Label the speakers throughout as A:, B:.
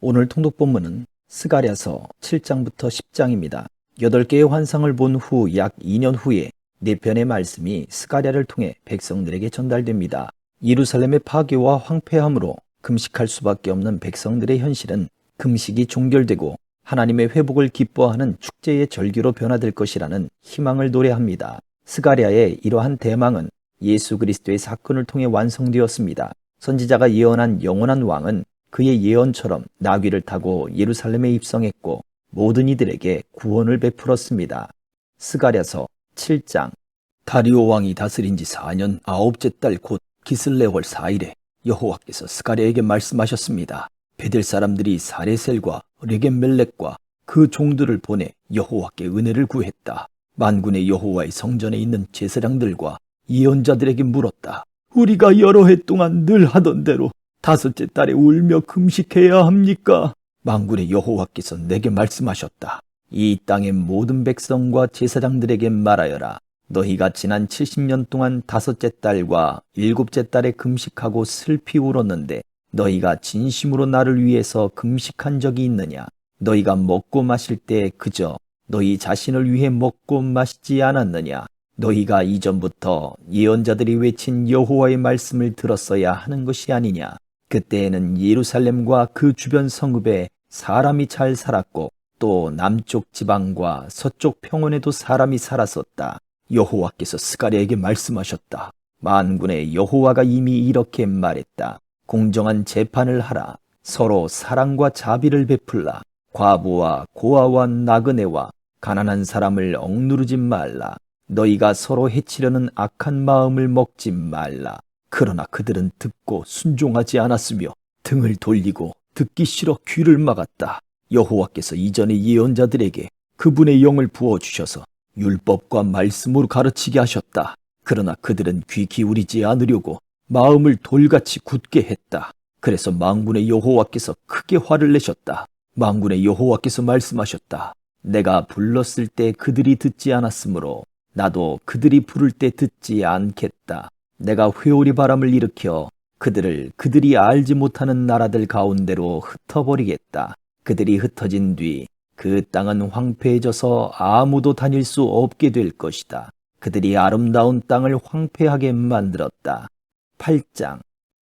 A: 오늘 통독 본문은 스가랴서 7장부터 10장입니다. 8개의 환상을 본 후 약 2년 후에 네 편의 말씀이 스가랴를 통해 백성들에게 전달됩니다. 예루살렘의 파괴와 황폐함으로 금식할 수밖에 없는 백성들의 현실은 금식이 종결되고 하나님의 회복을 기뻐하는 축제의 절기로 변화될 것이라는 희망을 노래합니다. 스가랴의 이러한 대망은 예수 그리스도의 사건을 통해 완성되었습니다. 선지자가 예언한 영원한 왕은 그의 예언처럼 나귀를 타고 예루살렘에 입성했고 모든 이들에게 구원을 베풀었습니다. 스가랴서 7장 다리오 왕이 다스린 지 4년 아홉째 달 곧 기슬레월 4일에 여호와께서 스가랴에게 말씀하셨습니다. 베델 사람들이 사레셀과 레겐멜렉과 그 종들을 보내 여호와께 은혜를 구했다. 만군의 여호와의 성전에 있는 제사장들과 예언자들에게 물었다. 우리가 여러 해 동안 늘 하던 대로 다섯째 달에 울며 금식해야 합니까? 만군의 여호와께서 내게 말씀하셨다. 이 땅의 모든 백성과 제사장들에게 말하여라. 너희가 지난 70년 동안 다섯째 달과 일곱째 달에 금식하고 슬피 울었는데 너희가 진심으로 나를 위해서 금식한 적이 있느냐? 너희가 먹고 마실 때 그저 너희 자신을 위해 먹고 마시지 않았느냐? 너희가 이전부터 예언자들이 외친 여호와의 말씀을 들었어야 하는 것이 아니냐? 그때에는 예루살렘과 그 주변 성읍에 사람이 잘 살았고 또 남쪽 지방과 서쪽 평원에도 사람이 살았었다. 여호와께서 스가랴에게 말씀하셨다. 만군의 여호와가 이미 이렇게 말했다. 공정한 재판을 하라. 서로 사랑과 자비를 베풀라. 과부와 고아와 나그네와 가난한 사람을 억누르지 말라. 너희가 서로 해치려는 악한 마음을 먹지 말라. 그러나 그들은 듣고 순종하지 않았으며 등을 돌리고 듣기 싫어 귀를 막았다. 여호와께서 이전의 예언자들에게 그분의 영을 부어 주셔서 율법과 말씀으로 가르치게 하셨다. 그러나 그들은 귀 기울이지 않으려고 마음을 돌같이 굳게 했다. 그래서 망군의 여호와께서 크게 화를 내셨다. 망군의 여호와께서 말씀하셨다. 내가 불렀을 때 그들이 듣지 않았으므로 나도 그들이 부를 때 듣지 않겠다. 내가 회오리 바람을 일으켜 그들을 그들이 알지 못하는 나라들 가운데로 흩어버리겠다. 그들이 흩어진 뒤 그 땅은 황폐해져서 아무도 다닐 수 없게 될 것이다. 그들이 아름다운 땅을 황폐하게 만들었다. 8장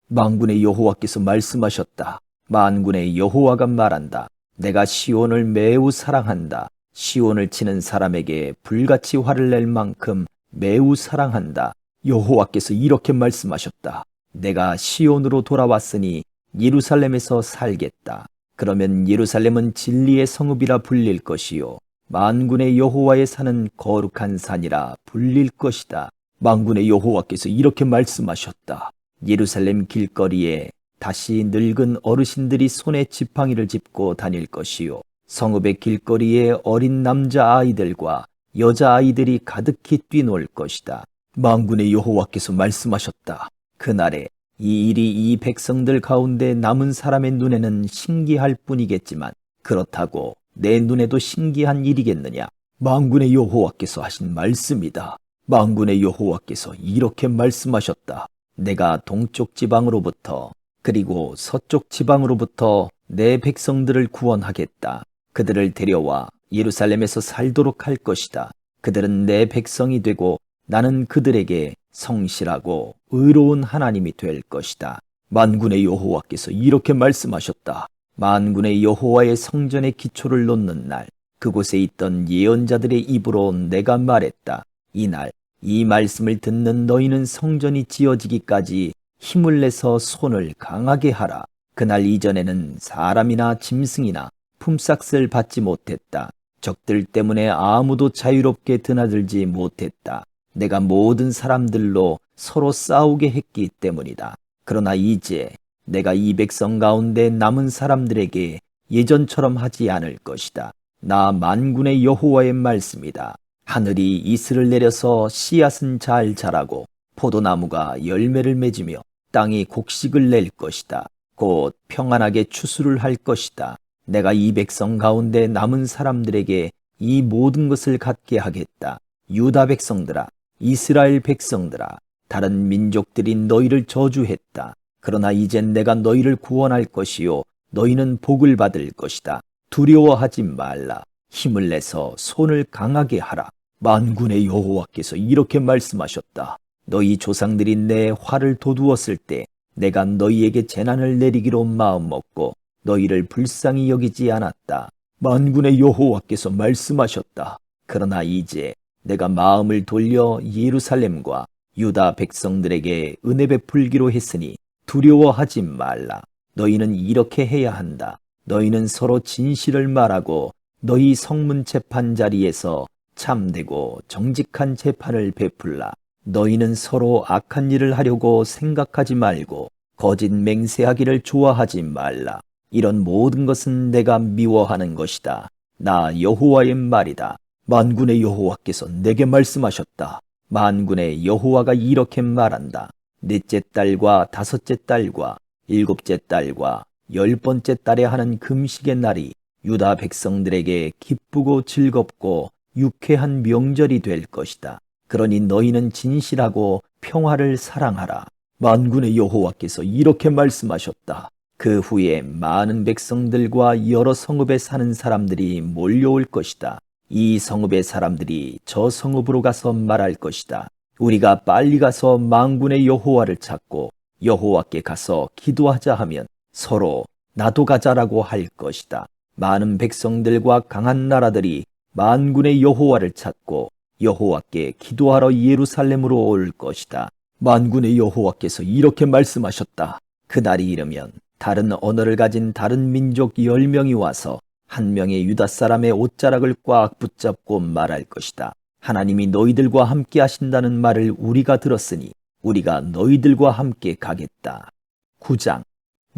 A: 만군의 여호와께서 말씀하셨다. 만군의 여호와가 말한다. 내가 시온을 매우 사랑한다. 시온을 치는 사람에게 불같이 화를 낼 만큼 매우 사랑한다. 여호와께서 이렇게 말씀하셨다. 내가 시온으로 돌아왔으니 예루살렘에서 살겠다. 그러면 예루살렘은 진리의 성읍이라 불릴 것이요. 만군의 여호와의 산은 거룩한 산이라 불릴 것이다. 만군의 여호와께서 이렇게 말씀하셨다. 예루살렘 길거리에 다시 늙은 어르신들이 손에 지팡이를 짚고 다닐 것이요. 성읍의 길거리에 어린 남자 아이들과 여자 아이들이 가득히 뛰놀 것이다. 만군의 여호와께서 말씀하셨다. 그날에 이 일이 이 백성들 가운데 남은 사람의 눈에는 신기할 뿐이겠지만 그렇다고 내 눈에도 신기한 일이겠느냐? 만군의 여호와께서 하신 말씀이다. 만군의 여호와께서 이렇게 말씀하셨다. 내가 동쪽 지방으로부터 그리고 서쪽 지방으로부터 내 백성들을 구원하겠다. 그들을 데려와 예루살렘에서 살도록 할 것이다. 그들은 내 백성이 되고 나는 그들에게 성실하고 의로운 하나님이 될 것이다. 만군의 여호와께서 이렇게 말씀하셨다. 만군의 여호와의 성전의 기초를 놓는 날, 그곳에 있던 예언자들의 입으로 내가 말했다. 이날, 이 말씀을 듣는 너희는 성전이 지어지기까지 힘을 내서 손을 강하게 하라. 그날 이전에는 사람이나 짐승이나 품삯을 받지 못했다. 적들 때문에 아무도 자유롭게 드나들지 못했다. 내가 모든 사람들로 서로 싸우게 했기 때문이다. 그러나 이제 내가 이 백성 가운데 남은 사람들에게 예전처럼 하지 않을 것이다. 나 만군의 여호와의 말씀이다. 하늘이 이슬을 내려서 씨앗은 잘 자라고 포도나무가 열매를 맺으며 땅이 곡식을 낼 것이다. 곧 평안하게 추수를 할 것이다. 내가 이 백성 가운데 남은 사람들에게 이 모든 것을 갖게 하겠다. 유다 백성들아, 이스라엘 백성들아, 다른 민족들이 너희를 저주했다. 그러나 이젠 내가 너희를 구원할 것이요. 너희는 복을 받을 것이다. 두려워하지 말라. 힘을 내서 손을 강하게 하라. 만군의 여호와께서 이렇게 말씀하셨다. 너희 조상들이 내 활을 돋우었을 때 내가 너희에게 재난을 내리기로 마음먹고 너희를 불쌍히 여기지 않았다. 만군의 여호와께서 말씀하셨다. 그러나 이제 내가 마음을 돌려 예루살렘과 유다 백성들에게 은혜 베풀기로 했으니 두려워하지 말라. 너희는 이렇게 해야 한다. 너희는 서로 진실을 말하고 너희 성문 재판 자리에서 참되고 정직한 재판을 베풀라. 너희는 서로 악한 일을 하려고 생각하지 말고 거짓 맹세하기를 좋아하지 말라. 이런 모든 것은 내가 미워하는 것이다. 나 여호와의 말이다. 만군의 여호와께서 내게 말씀하셨다. 만군의 여호와가 이렇게 말한다. 넷째 딸과 다섯째 딸과 일곱째 딸과 열 번째 딸에 하는 금식의 날이 유다 백성들에게 기쁘고 즐겁고 유쾌한 명절이 될 것이다. 그러니 너희는 진실하고 평화를 사랑하라. 만군의 여호와께서 이렇게 말씀하셨다. 그 후에 많은 백성들과 여러 성읍에 사는 사람들이 몰려올 것이다. 이 성읍의 사람들이 저 성읍으로 가서 말할 것이다. 우리가 빨리 가서 만군의 여호와를 찾고 여호와께 가서 기도하자 하면 서로 나도 가자라고 할 것이다. 많은 백성들과 강한 나라들이 만군의 여호와를 찾고 여호와께 기도하러 예루살렘으로 올 것이다. 만군의 여호와께서 이렇게 말씀하셨다. 그날이 이르면 다른 언어를 가진 다른 민족 열 명이 와서 한 명의 유다 사람의 옷자락을 꽉 붙잡고 말할 것이다. 하나님이 너희들과 함께 하신다는 말을 우리가 들었으니 우리가 너희들과 함께 가겠다. 9장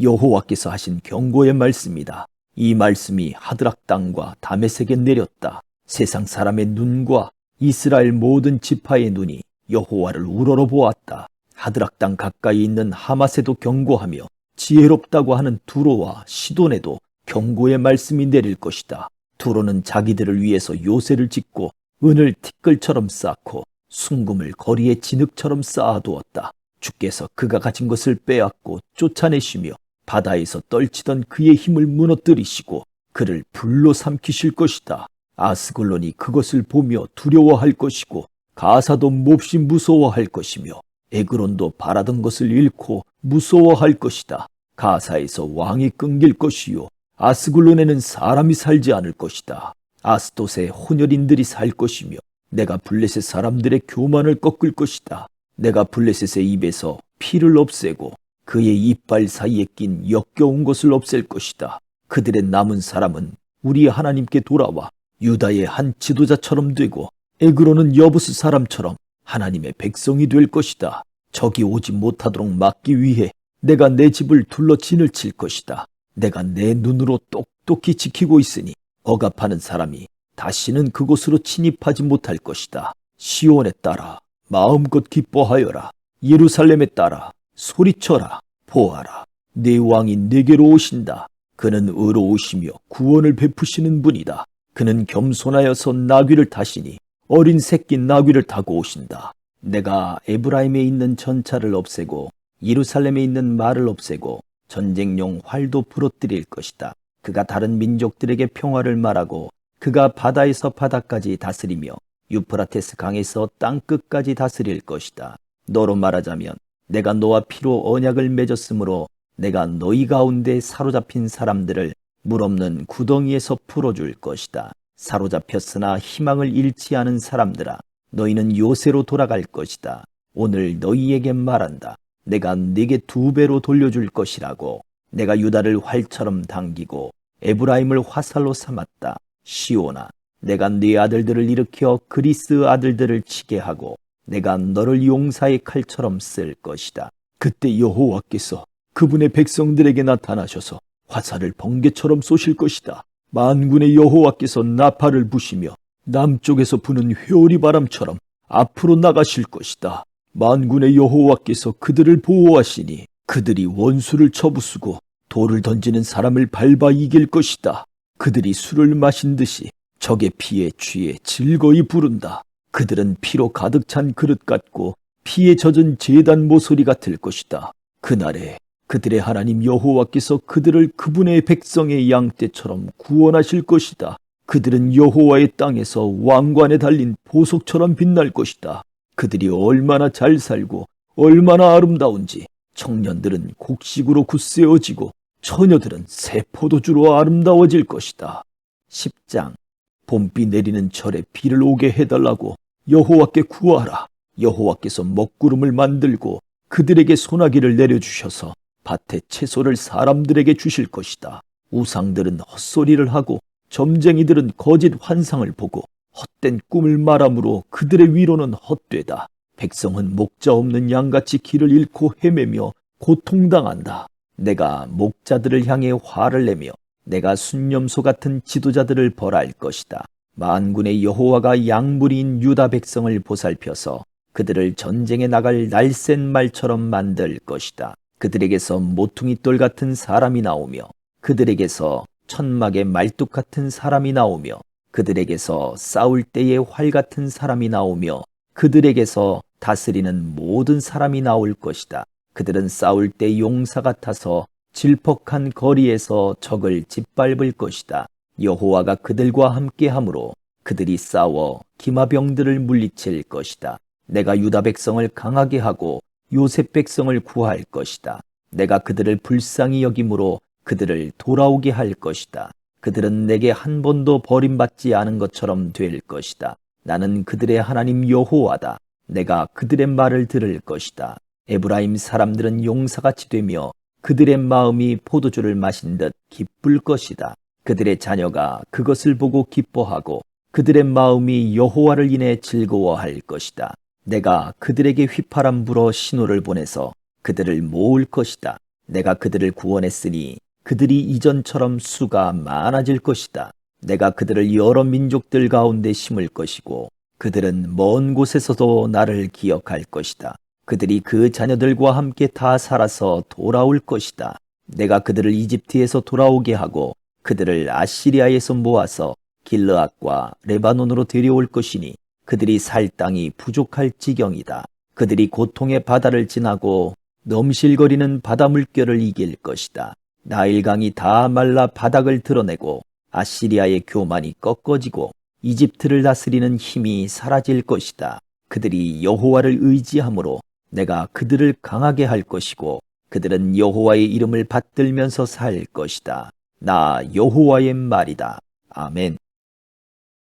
A: 여호와께서 하신 경고의 말씀이다. 이 말씀이 하드락 땅과 다메섹에 내렸다. 세상 사람의 눈과 이스라엘 모든 지파의 눈이 여호와를 우러러 보았다. 하드락 땅 가까이 있는 하마세도 경고하며 지혜롭다고 하는 두로와 시돈에도 경고의 말씀이 내릴 것이다. 두로는 자기들을 위해서 요새를 짓고 은을 티끌처럼 쌓고 순금을 거리에 진흙처럼 쌓아두었다. 주께서 그가 가진 것을 빼앗고 쫓아내시며 바다에서 떨치던 그의 힘을 무너뜨리시고 그를 불로 삼키실 것이다. 아스글론이 그것을 보며 두려워할 것이고 가사도 몹시 무서워할 것이며 에그론도 바라던 것을 잃고 무서워할 것이다. 가사에서 왕이 끊길 것이요 아스글론에는 사람이 살지 않을 것이다. 아스토세 혼혈인들이 살 것이며 내가 블레셋 사람들의 교만을 꺾을 것이다. 내가 블레셋의 입에서 피를 없애고 그의 이빨 사이에 낀 역겨운 것을 없앨 것이다. 그들의 남은 사람은 우리 하나님께 돌아와 유다의 한 지도자처럼 되고 에그로는 여부스 사람처럼 하나님의 백성이 될 것이다. 적이 오지 못하도록 막기 위해 내가 내 집을 둘러 진을 칠 것이다. 내가 내 눈으로 똑똑히 지키고 있으니 억압하는 사람이 다시는 그곳으로 침입하지 못할 것이다. 시온에 따라 마음껏 기뻐하여라. 예루살렘에 따라 소리쳐라. 보아라. 내 왕이 내게로 오신다. 그는 의로우시며 구원을 베푸시는 분이다. 그는 겸손하여서 나귀를 타시니 어린 새끼 나귀를 타고 오신다. 내가 에브라임에 있는 전차를 없애고 예루살렘에 있는 말을 없애고 전쟁용 활도 부러뜨릴 것이다. 그가 다른 민족들에게 평화를 말하고 그가 바다에서 바다까지 다스리며 유프라테스 강에서 땅 끝까지 다스릴 것이다. 너로 말하자면 내가 너와 피로 언약을 맺었으므로 내가 너희 가운데 사로잡힌 사람들을 물 없는 구덩이에서 풀어줄 것이다. 사로잡혔으나 희망을 잃지 않은 사람들아, 너희는 요새로 돌아갈 것이다. 오늘 너희에게 말한다. 내가 네게 두 배로 돌려줄 것이라고. 내가 유다를 활처럼 당기고 에브라임을 화살로 삼았다. 시오나, 내가 네 아들들을 일으켜 그리스 아들들을 치게 하고 내가 너를 용사의 칼처럼 쓸 것이다. 그때 여호와께서 그분의 백성들에게 나타나셔서 화살을 번개처럼 쏘실 것이다. 만군의 여호와께서 나팔을 부시며 남쪽에서 부는 회오리 바람처럼 앞으로 나가실 것이다. 만군의 여호와께서 그들을 보호하시니 그들이 원수를 쳐부수고 돌을 던지는 사람을 밟아 이길 것이다. 그들이 술을 마신 듯이 적의 피에 취해 즐거이 부른다. 그들은 피로 가득 찬 그릇 같고 피에 젖은 재단 모서리 같을 것이다. 그날에 그들의 하나님 여호와께서 그들을 그분의 백성의 양떼처럼 구원하실 것이다. 그들은 여호와의 땅에서 왕관에 달린 보석처럼 빛날 것이다. 그들이 얼마나 잘 살고 얼마나 아름다운지 청년들은 곡식으로 굳세어지고 처녀들은 새 포도주로 아름다워질 것이다. 10장 봄비 내리는 철에 비를 오게 해달라고 여호와께 구하라. 여호와께서 먹구름을 만들고 그들에게 소나기를 내려주셔서 밭에 채소를 사람들에게 주실 것이다. 우상들은 헛소리를 하고 점쟁이들은 거짓 환상을 보고 헛된 꿈을 말함으로 그들의 위로는 헛되다. 백성은 목자 없는 양같이 길을 잃고 헤매며 고통당한다. 내가 목자들을 향해 화를 내며 내가 순념소 같은 지도자들을 벌할 것이다. 만군의 여호와가 양무리인 유다 백성을 보살펴서 그들을 전쟁에 나갈 날쌘 말처럼 만들 것이다. 그들에게서 모퉁이 돌 같은 사람이 나오며 그들에게서 천막의 말뚝 같은 사람이 나오며 그들에게서 싸울 때의 활 같은 사람이 나오며 그들에게서 다스리는 모든 사람이 나올 것이다. 그들은 싸울 때 용사 같아서 질퍽한 거리에서 적을 짓밟을 것이다. 여호와가 그들과 함께하므로 그들이 싸워 기마병들을 물리칠 것이다. 내가 유다 백성을 강하게 하고 요셉 백성을 구할 것이다. 내가 그들을 불쌍히 여김으로 그들을 돌아오게 할 것이다. 그들은 내게 한 번도 버림받지 않은 것처럼 될 것이다. 나는 그들의 하나님 여호와다. 내가 그들의 말을 들을 것이다. 에브라임 사람들은 용사같이 되며 그들의 마음이 포도주를 마신 듯 기쁠 것이다. 그들의 자녀가 그것을 보고 기뻐하고 그들의 마음이 여호와를 인해 즐거워할 것이다. 내가 그들에게 휘파람 불어 신호를 보내서 그들을 모을 것이다. 내가 그들을 구원했으니 그들이 이전처럼 수가 많아질 것이다. 내가 그들을 여러 민족들 가운데 심을 것이고 그들은 먼 곳에서도 나를 기억할 것이다. 그들이 그 자녀들과 함께 다 살아서 돌아올 것이다. 내가 그들을 이집트에서 돌아오게 하고 그들을 아시리아에서 모아서 길르앗과 레바논으로 데려올 것이니 그들이 살 땅이 부족할 지경이다. 그들이 고통의 바다를 지나고 넘실거리는 바다 물결을 이길 것이다. 나일강이 다 말라 바닥을 드러내고 아시리아의 교만이 꺾어지고 이집트를 다스리는 힘이 사라질 것이다. 그들이 여호와를 의지함으로 내가 그들을 강하게 할 것이고 그들은 여호와의 이름을 받들면서 살 것이다. 나 여호와의 말이다. 아멘.